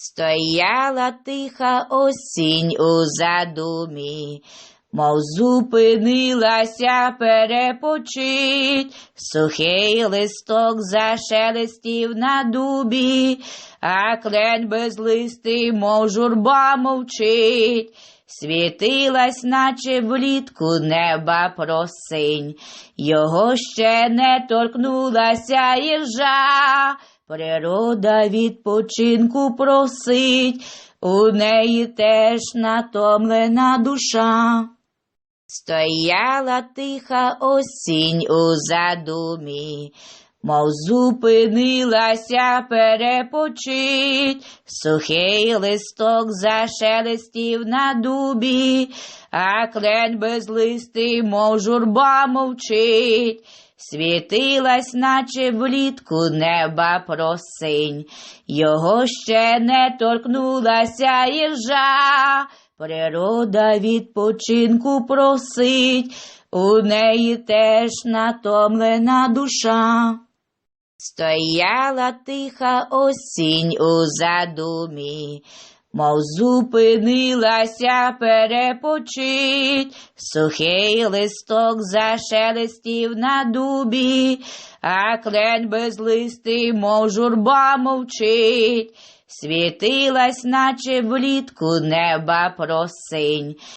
Стояла тиха осінь у задумі, мов зупинилася перепочить, сухий листок зашелестів на дубі, а клен безлистий, мов журба мовчить. Світилась, наче влітку неба просинь, його ще не торкнулася іржа. Природа відпочинку просить, у неї теж натомлена душа. Стояла тиха осінь у задумі, мов зупинилася перепочить, сухий листок зашелестів на дубі, а клен безлистий, мов журба мовчить. Світилась, наче влітку неба просинь, його ще не торкнулася іржа. Природа відпочинку просить, у неї теж натомлена душа. Стояла тиха осінь у задумі, мов зупинилася перепочить, сухий листок зашелестів на дубі, а клен безлистий, мов журба мовчить. Світилась, наче влітку неба просинь,